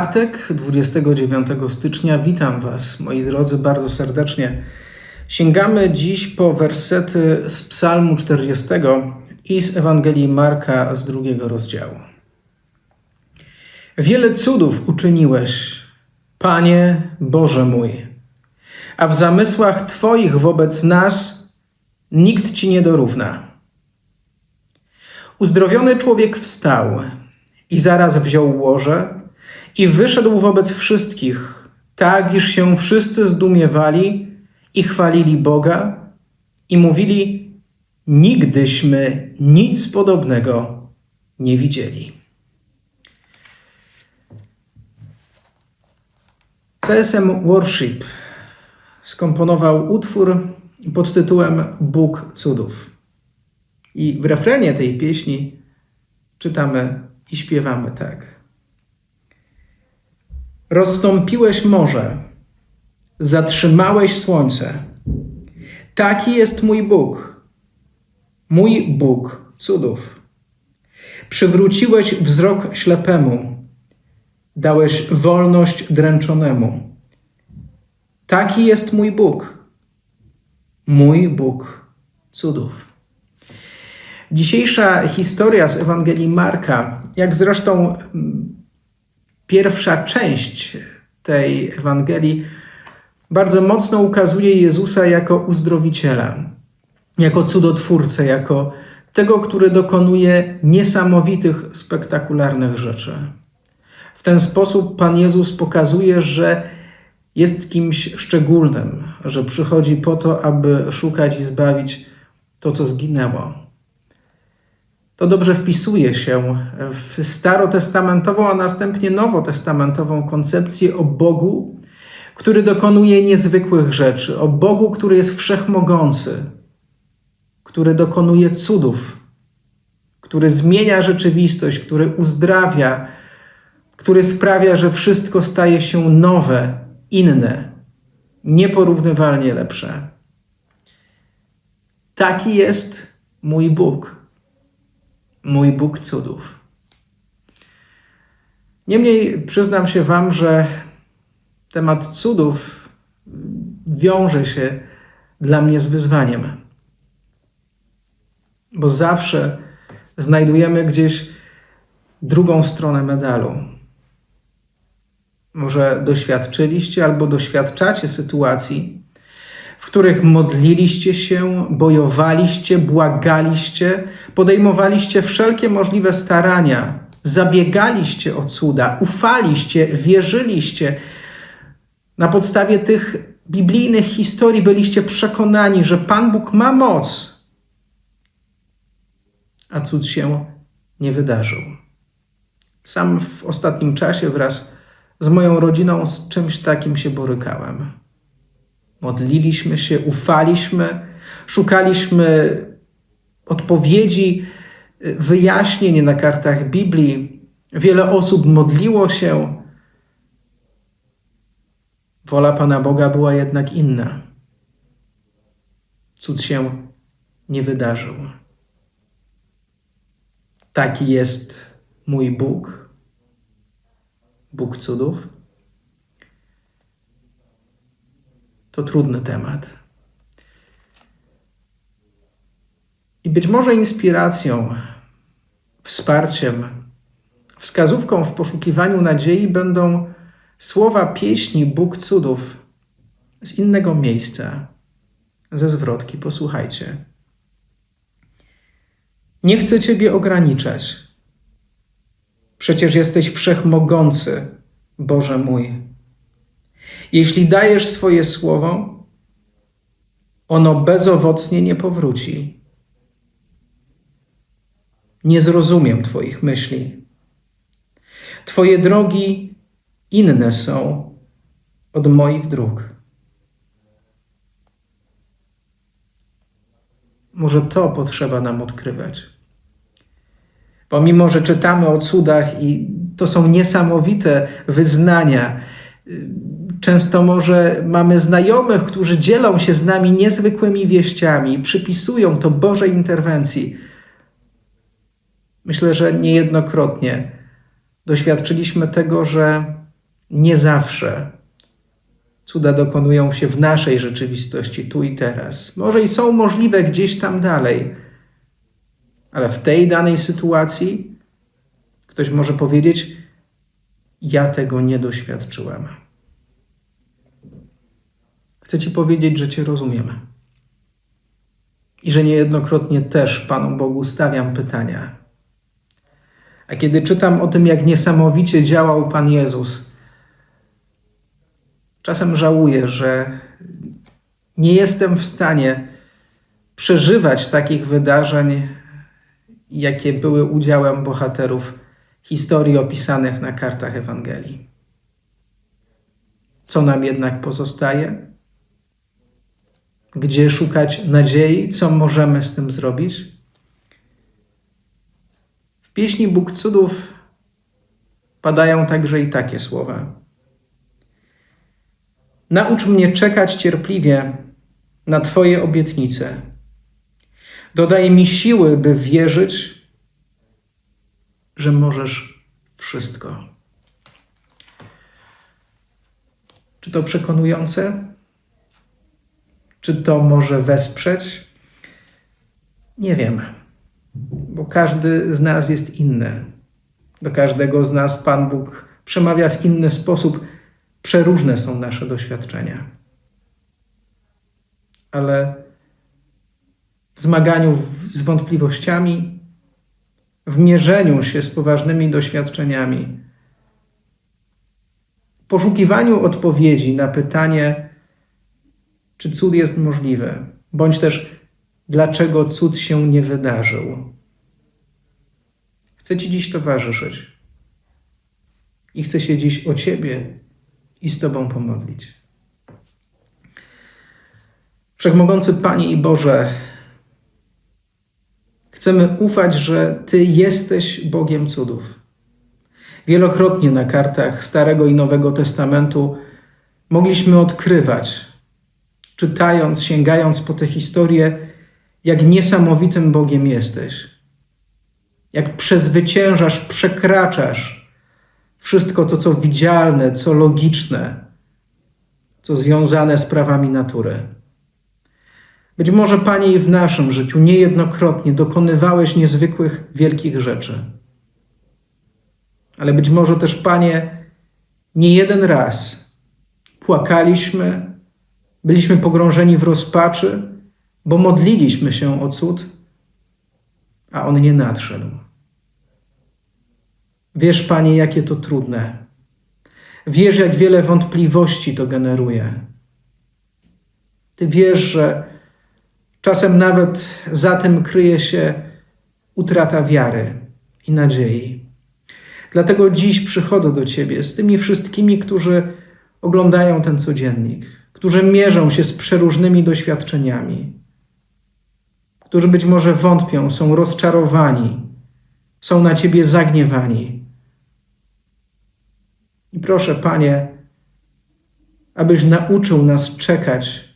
czwartek, 29 stycznia. Witam Was, moi drodzy, bardzo serdecznie. Sięgamy dziś po wersety z Psalmu 40 i z Ewangelii Marka z drugiego rozdziału. Wiele cudów uczyniłeś, Panie Boże mój, a w zamysłach Twoich wobec nas nikt Ci nie dorówna. Uzdrowiony człowiek wstał i zaraz wziął łoże i wyszedł wobec wszystkich, tak iż się wszyscy zdumiewali i chwalili Boga i mówili: Nigdyśmy nic podobnego nie widzieli. CSM Worship skomponował utwór pod tytułem Bóg cudów. I w refrenie tej pieśni czytamy i śpiewamy tak. Rozstąpiłeś morze, zatrzymałeś słońce. Taki jest mój Bóg, mój Bóg cudów. Przywróciłeś wzrok ślepemu, dałeś wolność dręczonemu. Taki jest mój Bóg, mój Bóg cudów. Dzisiejsza historia z Ewangelii Marka, jak zresztą mm, pierwsza część tej Ewangelii, bardzo mocno ukazuje Jezusa jako uzdrowiciela, jako cudotwórcę, jako tego, który dokonuje niesamowitych, spektakularnych rzeczy. W ten sposób Pan Jezus pokazuje, że jest kimś szczególnym, że przychodzi po to, aby szukać i zbawić to, co zginęło. To dobrze wpisuje się w starotestamentową, a następnie nowotestamentową koncepcję o Bogu, który dokonuje niezwykłych rzeczy, o Bogu, który jest wszechmogący, który dokonuje cudów, który zmienia rzeczywistość, który uzdrawia, który sprawia, że wszystko staje się nowe, inne, nieporównywalnie lepsze. Taki jest mój Bóg, mój Bóg cudów. Niemniej przyznam się Wam, że temat cudów wiąże się dla mnie z wyzwaniem, bo zawsze znajdujemy gdzieś drugą stronę medalu. Może doświadczyliście albo doświadczacie sytuacji, w których modliliście się, bojowaliście, błagaliście, podejmowaliście wszelkie możliwe starania, zabiegaliście o cuda, ufaliście, wierzyliście. Na podstawie tych biblijnych historii byliście przekonani, że Pan Bóg ma moc, a cud się nie wydarzył. Sam w ostatnim czasie wraz z moją rodziną z czymś takim się borykałem. Modliliśmy się, ufaliśmy, szukaliśmy odpowiedzi, wyjaśnień na kartach Biblii. Wiele osób modliło się. Wola Pana Boga była jednak inna. Cud się nie wydarzył. Taki jest mój Bóg, Bóg cudów. To trudny temat. I być może inspiracją, wsparciem, wskazówką w poszukiwaniu nadziei będą słowa pieśni Bóg cudów z innego miejsca, ze zwrotki. Posłuchajcie. Nie chcę Ciebie ograniczać. Przecież jesteś wszechmogący, Boże mój. Jeśli dajesz swoje słowo, ono bezowocnie nie powróci. Nie zrozumiem Twoich myśli. Twoje drogi inne są od moich dróg. Może to potrzeba nam odkrywać. Pomimo, że czytamy o cudach i to są niesamowite wyznania, Często może mamy znajomych, którzy dzielą się z nami niezwykłymi wieściami, przypisują to Bożej interwencji. Myślę, że niejednokrotnie doświadczyliśmy tego, że Nie zawsze cuda dokonują się w naszej rzeczywistości, tu i teraz. Może i są możliwe gdzieś tam dalej, ale w tej danej sytuacji ktoś może powiedzieć: Ja tego nie doświadczyłem. Chcę Ci powiedzieć, że Cię rozumiem. I że niejednokrotnie też Panu Bogu stawiam pytania. A kiedy czytam o tym, jak niesamowicie działał Pan Jezus, czasem żałuję, że nie jestem w stanie przeżywać takich wydarzeń, jakie były udziałem bohaterów historii opisanych na kartach Ewangelii. Co nam jednak pozostaje? Gdzie szukać nadziei? Co możemy z tym zrobić? W pieśni Bóg Cudów padają także i takie słowa. Naucz mnie czekać cierpliwie na Twoje obietnice. Dodaj mi siły, by wierzyć, że możesz wszystko. Czy to przekonujące? Czy to może wesprzeć? Nie wiem, bo każdy z nas jest inny. Do każdego z nas Pan Bóg przemawia w inny sposób. Przeróżne są nasze doświadczenia. Ale w zmaganiu z wątpliwościami, w mierzeniu się z poważnymi doświadczeniami, poszukiwaniu odpowiedzi na pytanie, czy cud jest możliwy, bądź też dlaczego cud się nie wydarzył. Chcę Ci dziś towarzyszyć i chcę się dziś o Ciebie i z Tobą pomodlić. Wszechmogący Panie i Boże, chcemy ufać, że Ty jesteś Bogiem cudów. Wielokrotnie na kartach Starego i Nowego Testamentu mogliśmy odkrywać, czytając, sięgając po tę historię, jak niesamowitym Bogiem jesteś. Jak przezwyciężasz, przekraczasz wszystko to, co widzialne, co logiczne, co związane z prawami natury. Być może, Panie, i w naszym życiu niejednokrotnie dokonywałeś niezwykłych, wielkich rzeczy. Ale być może też, Panie, nie jeden raz płakaliśmy, byliśmy pogrążeni w rozpaczy, bo modliliśmy się o cud, a on nie nadszedł. Wiesz, Panie, jakie to trudne. Wiesz, jak wiele wątpliwości to generuje. Ty wiesz, że czasem nawet za tym kryje się utrata wiary i nadziei. Dlatego dziś przychodzę do Ciebie z tymi wszystkimi, którzy oglądają ten codziennik, którzy mierzą się z przeróżnymi doświadczeniami, którzy być może wątpią, są rozczarowani, są na Ciebie zagniewani. I proszę, Panie, abyś nauczył nas czekać,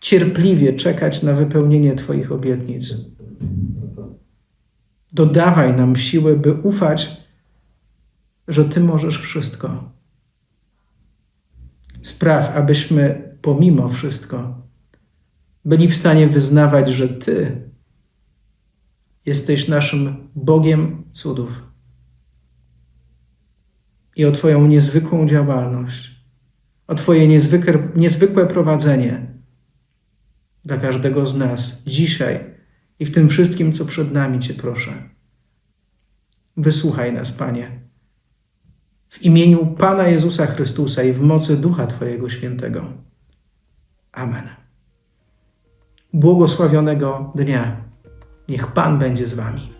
cierpliwie czekać na wypełnienie Twoich obietnic. Dodawaj nam siły, by ufać, że Ty możesz wszystko. Spraw, abyśmy pomimo wszystko byli w stanie wyznawać, że Ty jesteś naszym Bogiem cudów i o Twoją niezwykłą działalność, o Twoje niezwykłe, niezwykłe prowadzenie dla każdego z nas dzisiaj i w tym wszystkim, co przed nami, Cię proszę. Wysłuchaj nas, Panie. W imieniu Pana Jezusa Chrystusa i w mocy Ducha Twojego Świętego. Amen. Błogosławionego dnia. Niech Pan będzie z Wami.